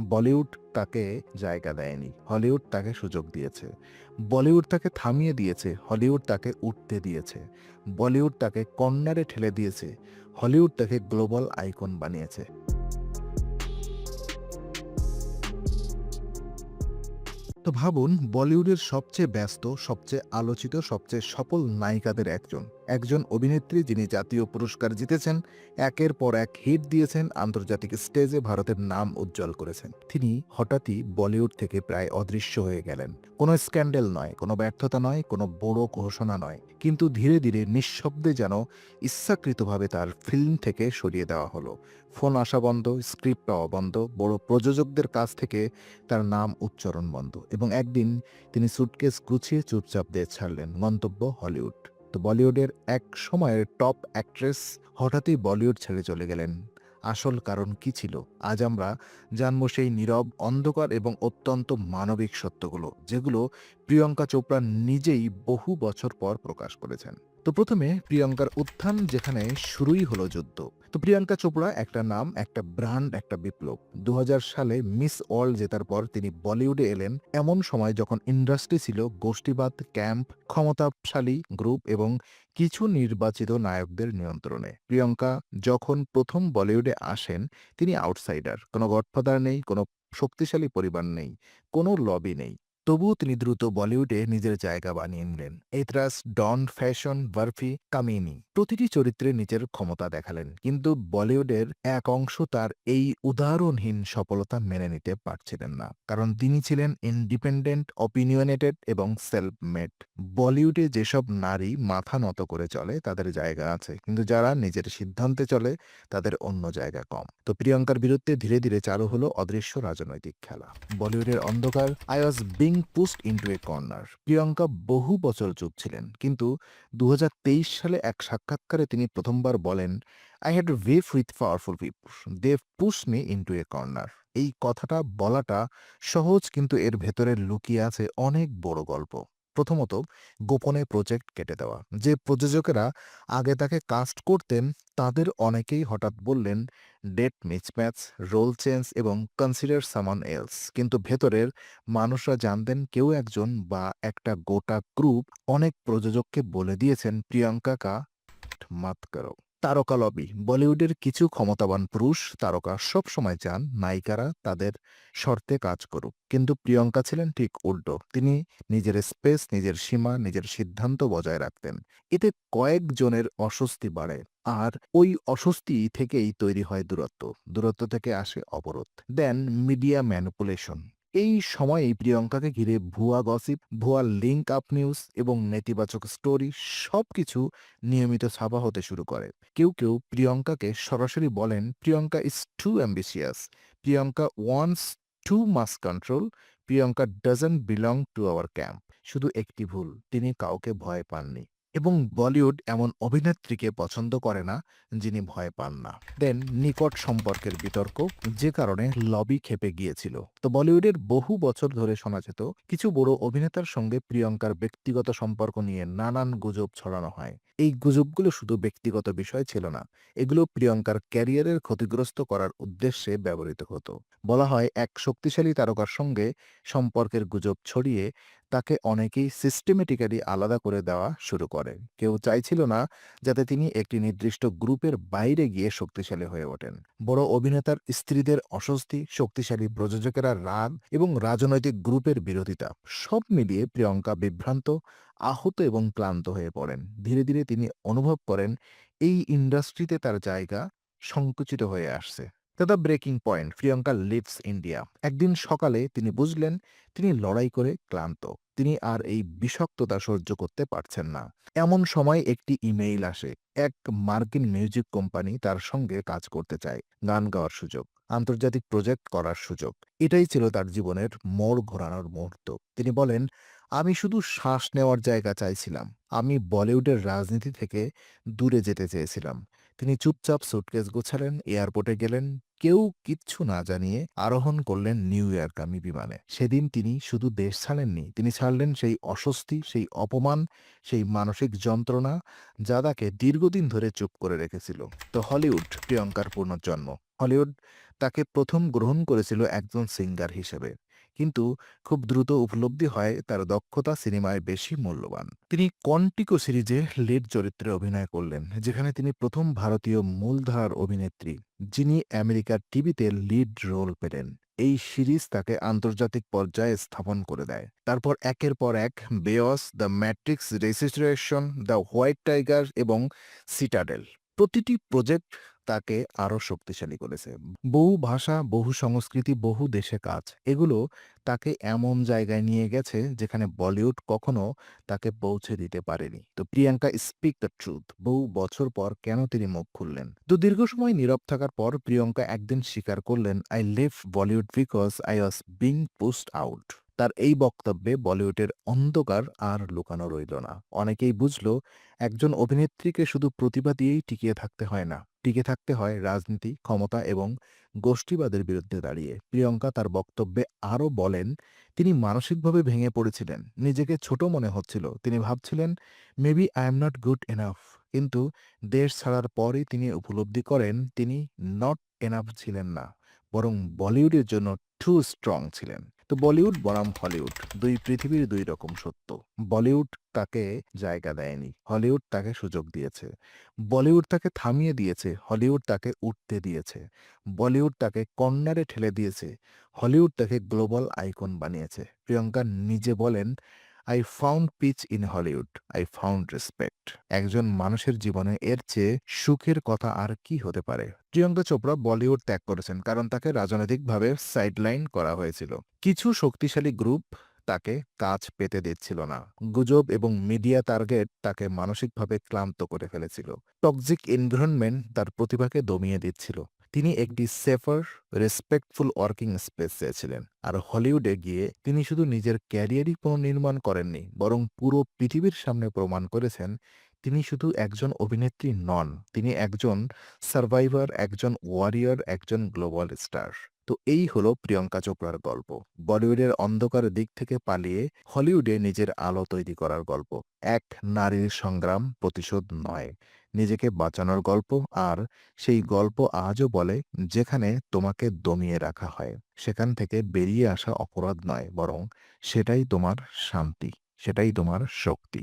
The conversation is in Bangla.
বলিউড তাকে জায়গা দেয়নি, হলিউড তাকে সুযোগ দিয়েছে। বলিউড তাকে থামিয়ে দিয়েছে, হলিউড তাকে উঠতে দিয়েছে। বলিউড তাকে কর্নারে ঠেলে দিয়েছে, হলিউড তাকে গ্লোবাল আইকন বানিয়েছে। তো ভাবুন, বলিউডের সবচেয়ে ব্যস্ত, সবচেয়ে আলোচিত, সবচেয়ে সফল নায়িকাদের একজন। একজন অভিনেত্রী যিনি জাতীয় পুরস্কার জিতেছেন, একের পর এক হিট দিয়েছেন, আন্তর্জাতিক স্টেজে ভারতের নাম উজ্জ্বল করেছেন। তিনি হঠাৎই বলিউড থেকে প্রায় অদৃশ্য হয়ে গেলেন। কোনো স্ক্যান্ডেল নয়, কোনো ব্যর্থতা নয়, কোনো বড় ঘোষণা নয়। কিন্তু ধীরে ধীরে নিঃশব্দে যেন ইচ্ছাকৃতভাবে তার ফিল্ম থেকে সরিয়ে দেওয়া হলো। ফোন আসা বন্ধ, স্ক্রিপ্ট পাওয়া বন্ধ, বড় প্রযোজকদের কাছ থেকে তার নাম উচ্চারণ বন্ধ এবং একদিন তিনি সুটকেস গুছিয়ে চুপচাপ দিয়ে ছাড়লেন গন্তব্য হলিউড। তো বলিউডের এক সময়ের টপ অ্যাক্ট্রেস হঠাৎই বলিউড ছেড়ে চলে গেলেন। আসল কারণ কি ছিল? আজ আমরা জানব সেই নীরব, অন্ধকার এবং অত্যন্ত মানবিক সত্যগুলো, যেগুলো প্রিয়ঙ্কা চোপড়া নিজেই বহু বছর পর প্রকাশ করেছেন। তো প্রথমে প্রিয়ঙ্কার উত্থান যেখানে শুরুই হলো যুদ্ধ। তো প্রিয়াঙ্কা চোপড়া একটা নাম, একটা ব্র্যান্ড, একটা বিপ্লব। দু হাজার সালে মিস ওয়ার্ল্ড জেতার পর তিনি বলিউডে এলেন। এমন সময় যখন ইন্ডাস্ট্রি ছিল, গোষ্ঠীবাদ, ক্যাম্প, ক্ষমতাশালী গ্রুপ এবং কিছু নির্বাচিত নায়কদের নিয়ন্ত্রণে। প্রিয়ঙ্কা যখন প্রথম বলিউডে আসেন, তিনি আউটসাইডার। কোনো গডফাদার নেই, কোনো শক্তিশালী পরিবার নেই, কোনো লবি নেই। তবুও তিনি দ্রুত বলিউডে নিজের জায়গা বানিয়ে নিলেন। এতরাস ডন ফ্যাশন, বার্ফি, কামিনী প্রতিটি চরিত্রে নিজের ক্ষমতা দেখালেন। কিন্তু বলিউডের এক অংশ তার এই উদাহরণহীন সফলতা মেনে নিতে পারছিলেন না। কারণ তিনি ছিলেন ইন্ডিপেন্ডেন্ট, অপিনিয়নেটেড এবং সেলফ মেড বলিউডে যেসব নারী মাথা নত করে চলে, তাদের জায়গা আছে। কিন্তু যারা নিজের সিদ্ধান্তে চলে, তাদের অন্য জায়গা কম। তো প্রিয়ঙ্কার বিরুদ্ধে ধীরে ধীরে চালু হলো অদৃশ্য রাজনৈতিক খেলা। বলিউডের অন্ধকার, I was being pushed into a corner. Priyanka বহু বছর চুপ ছিলেন, কিন্তু দু হাজার তেইশ সালে এক সাক্ষাৎকারে তিনি প্রথমবার বলেন I had wave with powerful people they push me into a corner এই কথাটা বলাটা সহজ, কিন্তু এর ভেতরে লুকিয়ে আছে অনেক বড় গল্প। প্রথমত গোপনে প্রজেক্ট কেটে দেওয়া। যে প্রযোজকেরা আগে তাকে কাস্ট করতেন, তাদের অনেকেই হঠাৎ বললেন ডেট মিসম্যাচ রোল চেঞ্জ এবং কনসিডার সামান এলস কিন্তু ভেতরের মানুষরা জানতেন কেউ একজন বা একটা গোটা গ্রুপ অনেক প্রযোজককে বলে দিয়েছেন প্রিয়াঙ্কা কা মাত করো তারকা লবি। বলিউডের কিছু ক্ষমতাবান পুরুষ তারকা সব সময় চান নায়িকারা তাদের শর্তে কাজ করুক। কিন্তু প্রিয়ঙ্কা ছিলেন ঠিক উল্টো। তিনি নিজের স্পেস, নিজের সীমা, নিজের সিদ্ধান্ত বজায় রাখতেন। এতে কয়েকজনের অস্বস্তি বাড়ে আর ওই অস্বস্তি থেকেই তৈরি হয় দূরত্ব। দূরত্ব থেকে আসে অবরোধ। Then media manipulation. এই সময়েই প্রিয়ঙ্কাকে ঘিরে ভুয়া গসিপ ভুয়া লিঙ্ক আপ নিউজ এবং নেতিবাচক স্টোরি সবকিছু নিয়মিত ছাপা হতে শুরু করে। কেউ কেউ প্রিয়ঙ্কাকে সরাসরি বলেন, Priyanka is too ambitious Priyanka wants too much control Priyanka doesn't belong to our camp শুধু একটি ভুল, তিনি কাউকে ভয় পাননি। এবং বলিউড এমন অভিনেত্রীকে পছন্দ করে না, যিনি ভয় পান না। দেন, নিকট সম্পর্কের বিতর্ক, যে কারণে লবি খেপে গিয়েছিল। তো বলিউডের বহু বছর ধরে শোনা যেত, কিছু বড় অভিনেতার সঙ্গে প্রিয়ঙ্কার ব্যক্তিগত সম্পর্ক নিয়ে নানান গুজব ছড়ানো হয়। এই গুজবগুলো শুধু ব্যক্তিগত বিষয় ছিল না, এগুলো প্রিয়ঙ্কার ক্যারিয়ারের ক্ষতিগ্রস্ত করার উদ্দেশ্যে ব্যবহৃত হতো। বলা হয়, এক শক্তিশালী তারকার সঙ্গে সম্পর্কের গুজব ছড়িয়ে তাকে অনেকেই সিস্টেমেটিক্যালি আলাদা করে দেওয়া শুরু করে। কেউ চাইছিল না যাতে তিনি একটি নির্দিষ্ট গ্রুপের বাইরে গিয়ে শক্তিশালী হয়ে ওঠেন। বড় অভিনেতার স্ত্রীদের অস্বস্তি, শক্তিশালী প্রযোজকেরা রাগ এবং রাজনৈতিক গ্রুপের বিরোধিতা সব মিলিয়ে প্রিয়ঙ্কা বিভ্রান্ত আহত এবং ক্লান্ত হয়ে পড়েন। ধীরে ধীরে তিনি অনুভব করেন, এই ইন্ডাস্ট্রিতে তার জায়গা সংকুচিত হয়ে আসছে। The breaking point, Priyanka leaves India. একদিন সকালে তিনি বুঝলেন, তিনি লড়াই করে ক্লান্ত। তিনি আর এই বিষাক্ততা সহ্য করতে পারছেন না। এমন সময় একটি ইমেইল আসে। এক মার্কিন মিউজিক কোম্পানি তার সঙ্গে কাজ করতে চায়, গান গাওয়ার সুযোগ, আন্তর্জাতিক প্রজেক্ট করার সুযোগ। এটাই ছিল তার জীবনের মোড় ঘোরানোর মুহূর্ত। তিনি বলেন আমি শুধু শ্বাস নেওয়ার জায়গা চাইছিলাম। আমি বলিউডের রাজনীতি থেকে দূরে যেতে চেয়েছিলাম। তিনি চুপচাপ সুটকেস গোছালেন এয়ারপোর্টে গেলেন, কেউ কিচ্ছু না জানিয়ে আরোহণ করলেন নিউ ইয়র্কামি বিমানে। সেদিন তিনি শুধু দেশ ছাড়েননি, তিনি ছাড়লেন সেই অস্বস্তি, সেই অপমান, সেই মানসিক যন্ত্রণা যা তাকে দীর্ঘদিন ধরে চুপ করে রেখেছিল। তো হলিউড, প্রিয়ঙ্কার পুনর্জন্ম হলিউড তাকে প্রথম গ্রহণ করেছিল একজন সিঙ্গার হিসেবে। কিন্তু খুব দ্রুত উপলব্ধি হয় তার দক্ষতা সিনেমায় বেশি মূল্যবান। তিনি কন্টিকো সিরিজে লিড চরিত্রে অভিনয় করলেন, যেখানে তিনি প্রথম ভারতীয় মূলধারার অভিনেত্রী, যিনি আমেরিকার টিভিতে লিড রোল পেলেন। এই সিরিজ তাকে আন্তর্জাতিক পর্যায়ে স্থাপন করে দেয়। তারপর একের পর এক বেয়স the Matrix registration the White Tiger এবং সিটাডেল প্রতিটি প্রজেক্ট তাকে আরও শক্তিশালী করেছে। বহু ভাষা, বহু সংস্কৃতি, বহু দেশে কাজ, এগুলো তাকে এমন জায়গায় নিয়ে গেছে যেখানে বলিউড কখনো তাকে পৌঁছে দিতে পারেনি। তো প্রিয়াঙ্কা স্পিক দ্য ট্রুথ বহু বছর পর কেন তিনি মুখ খুললেন? তো দীর্ঘ সময় নীরব থাকার পর প্রিয়ঙ্কা একদিন স্বীকার করলেন I leave Bollywood because I was being pushed out তার এই বক্তব্যে বলিউডের অন্ধকার আর লুকানো রইল না। অনেকেই বুঝল, একজন অভিনেত্রীকে শুধু প্রতিভা দিয়েই টিকিয়ে থাকতে হয় না। টিকে থাকতে হয় রাজনীতি, ক্ষমতা এবং গোষ্ঠীবাদের বিরুদ্ধে দাঁড়িয়ে। প্রিয়ঙ্কা তার বক্তব্যে আরও বলেন, তিনি মানসিকভাবে ভেঙে পড়েছিলেন। নিজেকে ছোট মনে হচ্ছিল। তিনি ভাবছিলেন maybe I am not good enough কিন্তু দেশ ছাড়ার পরই তিনি উপলব্ধি করেন, তিনি নট এনাফ ছিলেন না। বরং বলিউডের জন্য টু স্ট্রং ছিলেন। তো বলিউড বনাম হলিউড। দুই পৃথিবীর দুই রকম সত্য। বলিউড তাকে জায়গা দেয়নি, হলিউড তাকে সুযোগ দিয়েছে। বলিউড তাকে থামিয়ে দিয়েছে, হলিউড তাকে উঠতে দিয়েছে। বলিউড তাকে কর্নারে ঠেলে দিয়েছে, হলিউড তাকে গ্লোবাল আইকন বানিয়েছে। প্রিয়ঙ্কা নিজে বলেন I found peace in Hollywood I found respect একজন মানুষের জীবনে এর চেয়ে সুখের কথা আর কি হতে পারে? প্রিয়ঙ্কা চোপড়া বলিউড ত্যাগ করেছেন কারণ তাকে রাজনৈতিকভাবে সাইডলাইন করা হয়েছিল। কিছু শক্তিশালী গ্রুপ তাকে কাজ পেতে দিচ্ছিল না। গুজব এবং মিডিয়া টার্গেট তাকে মানসিকভাবে ক্লান্ত করে ফেলেছিল। টক্সিক এনভায়রনমেন্ট তার প্রতিভাকে দমিয়ে দিচ্ছিল। তিনি একটি সেফার রেসপেক্টফুল ওয়ার্কিং স্পেস চেয়েছিলেন। আর হলিউডে গিয়ে তিনি শুধু নিজের ক্যারিয়ারই পুনর্নির্মাণ করেননি, বরং পুরো পৃথিবীর সামনে প্রমাণ করেছেন তিনি শুধু একজন অভিনেত্রী নন, তিনি একজন সার্ভাইভার একজন ওয়ারিয়র একজন গ্লোবাল স্টার তো এই হলো প্রিয়ঙ্কা চোপড়ার গল্প। বলিউডের অন্ধকার দিক থেকে পালিয়ে হলিউডে নিজের আলো তৈরি করার গল্প। এক নারীর সংগ্রাম প্রতিশোধ নয়। নিজেকে বাঁচানোর গল্প আর সেই গল্প আজও বলে যেখানে তোমাকে দমিয়ে রাখা হয়। সেখান থেকে বেরিয়ে আসা অপরাধ নয়, বরং সেটাই তোমার শান্তি, সেটাই তোমার শক্তি।